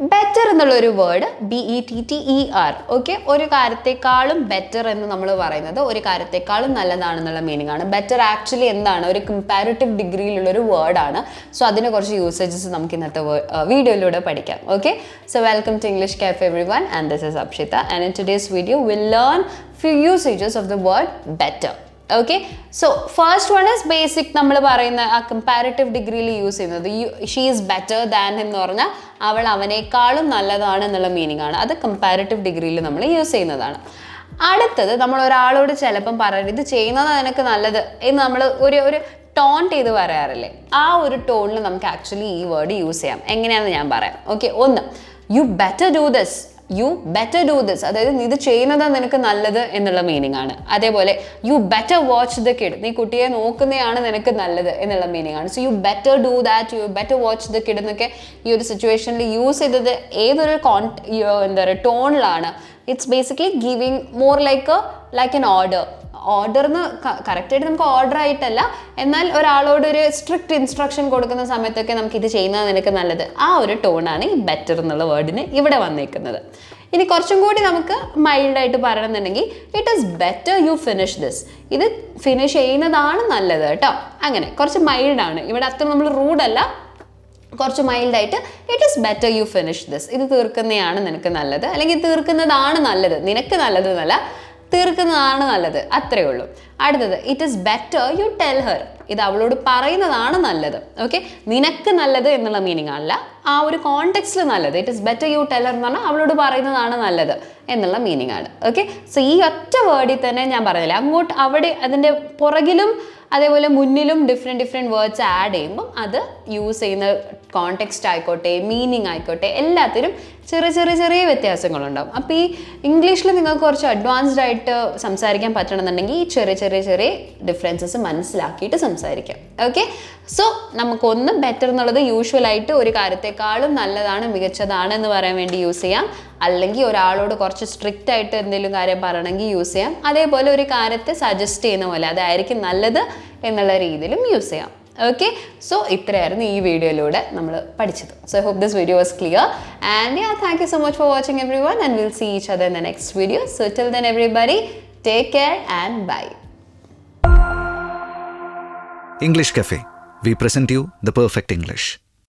Better എന്നുള്ള ഒരു word B E T T E R okay ഒരു കാര്യത്തെക്കാളും ബെറ്റർ എന്ന് നമ്മൾ പറയുന്നത് ഒരു കാര്യത്തെക്കാളും നല്ലതാണെന്നുള്ള മീനിങ് ആണ്. ബെറ്റർ ആക്ച്വലി എന്താണ്? ഒരു കമ്പാരിറ്റീവ് ഡിഗ്രിയിലുള്ള ഒരു വേർഡാണ് സോ അതിനെ കുറച്ച് യൂസേജസ് നമുക്ക് ഇന്നത്തെ വീഡിയോയിലൂടെ പഠിക്കാം. Okay so welcome to English cafe every one and this is Apshitha and in today's video will learn few usages of the word better okay so first one is basic നമ്മൾ പറയുന്ന ആ comparative ഡിഗ്രിയിൽ use ചെയ്യുന്നത്. She is better than എന്ന് പറഞ്ഞാൽ അവൾ അവനേക്കാളും നല്ലതാണ് എന്നുള്ള മീനിങ് ആണ്. അത് കമ്പാരിറ്റീവ് ഡിഗ്രിയിൽ നമ്മൾ യൂസ് ചെയ്യുന്നതാണ്. അടുത്തത് നമ്മൾ ഒരാളോട് ചിലപ്പം പറയുന്നത് ഇത് ചെയ്യുന്നത് നിനക്ക് നല്ലത് എന്ന് നമ്മൾ ഒരു ഒരു ടോൺ ചെയ്ത് പറയാറില്ലേ? ആ ഒരു ടോണിൽ നമുക്ക് ആക്ച്വലി ഈ വേർഡ് യൂസ് ചെയ്യാം. എങ്ങനെയാണെന്ന് ഞാൻ പറയാം. ഓക്കെ ഒന്ന് you better do this you better do this അതായത് നീ ഇത് ചെയ്യുന്നതാണ് നിനക്ക് നല്ലത് എന്നുള്ള മീനിങ് ആണ്. അതേപോലെ you better watch the kid നീ കുട്ടിയെ നോക്കുന്നതാണ് നിനക്ക് നല്ലത് എന്നുള്ള മീനിങ് ആണ്. So you better do that you better watch the kid എന്നൊക്കെ ഈ ഒരു സിറ്റുവേഷനിൽ യൂസ് ചെയ്തത് ഏതൊരു കോൺ എന്താ പറയുക ടോണിലാണ് it's basically giving more like like an order ഓർഡർന്ന് കറക്റ്റായിട്ട് നമുക്ക് ഓർഡർ ആയിട്ടല്ല. എന്നാൽ ഒരാളോട് ഒരു സ്ട്രിക്റ്റ് ഇൻസ്ട്രക്ഷൻ കൊടുക്കുന്ന സമയത്തൊക്കെ നമുക്ക് ഇത് ചെയ്യുന്നത് നിനക്ക് നല്ലത്. ആ ഒരു ടോണാണ് ഈ ബെറ്റർ എന്നുള്ള വേർഡിന് ഇവിടെ വന്നേക്കുന്നത്. ഇനി കുറച്ചും കൂടി നമുക്ക് മൈൽഡായിട്ട് പറയണമെന്നുണ്ടെങ്കിൽ it is better you finish this ഇത് ഫിനിഷ് ചെയ്യുന്നതാണ് നല്ലത് കേട്ടോ. അങ്ങനെ കുറച്ച് മൈൽഡാണ് ഇവിടെ അത്ര നമ്മൾ റൂഡല്ല കുറച്ച് മൈൽഡായിട്ട് it is better you finish this ഇത് തീർക്കുന്നതാണ് നിനക്ക് നല്ലത്. അല്ലെങ്കിൽ തീർക്കുന്നതാണ് നല്ലത്. നിനക്ക് നല്ലത് എന്നല്ല. തീർക്കുന്നതാണ് നല്ലത്. അത്രേ ഉള്ളൂ. അടുത്തത് it is better you tell her ഇത് അവളോട് പറയുന്നതാണ് നല്ലത്. ഓക്കെ നിനക്ക് നല്ലത് എന്നുള്ള മീനിങ് അല്ല. ആ ഒരു കോണ്ടെക്സ്റ്റിൽ നല്ലത്. It is better you tell her എന്ന് പറഞ്ഞാൽ അവളോട് പറയുന്നതാണ് നല്ലത് എന്നുള്ള മീനിങ് ആണ്. ഓക്കെ സോ ഈ ഒറ്റ വേർഡിൽ തന്നെ ഞാൻ പറഞ്ഞില്ല അങ്ങോട്ട് അവിടെ അതിന്റെ പുറകിലും അതേപോലെ മുന്നിലും ഡിഫറെന്റ് ഡിഫറെന്റ് വേർഡ്സ് ആഡ് ചെയ്യുമ്പോൾ അത് യൂസ് ചെയ്യുന്ന കോണ്ടെക്സ്റ്റ് ആയിക്കോട്ടെ മീനിങ് ആയിക്കോട്ടെ എല്ലാത്തിനും ചെറിയ ചെറിയ ചെറിയ വ്യത്യാസങ്ങളുണ്ടാവും. അപ്പോൾ ഈ ഇംഗ്ലീഷിൽ നിങ്ങൾക്ക് കുറച്ച് അഡ്വാൻസ്ഡ് ആയിട്ട് സംസാരിക്കാൻ പറ്റണമെന്നുണ്ടെങ്കിൽ ഈ ചെറിയ ചെറിയ ചെറിയ ഡിഫറൻസസ് മനസ്സിലാക്കിയിട്ട് സംസാരിക്കാം. ഓക്കെ സോ നമുക്കൊന്ന് ബെറ്റർ എന്നുള്ളത് യൂഷ്വലായിട്ട് ഒരു കാര്യത്തെക്കാളും നല്ലതാണ് മികച്ചതാണ് എന്ന് പറയാൻ വേണ്ടി യൂസ് ചെയ്യാം. അല്ലെങ്കിൽ ഒരാളോട് കുറച്ച് സ്ട്രിക്റ്റ് ആയിട്ട് എന്തെങ്കിലും കാര്യം പറയണമെങ്കിൽ യൂസ് ചെയ്യാം. അതേപോലെ ഒരു കാര്യത്തെ സജസ്റ്റ് ചെയ്യുന്ന പോലെ അതായിരിക്കും നല്ലത് എന്നുള്ള രീതിയിലും യൂസ് ചെയ്യാം. ഓക്കെ സോ ഇത്രയായിരുന്നു ഈ വീഡിയോയിലൂടെ നമ്മൾ പഠിച്ചത്. So I hope this video was clear and yeah thank you so much for watching every one and will see each other in the next video so till then everybody take care and bye English Cafe. We present you the perfect English.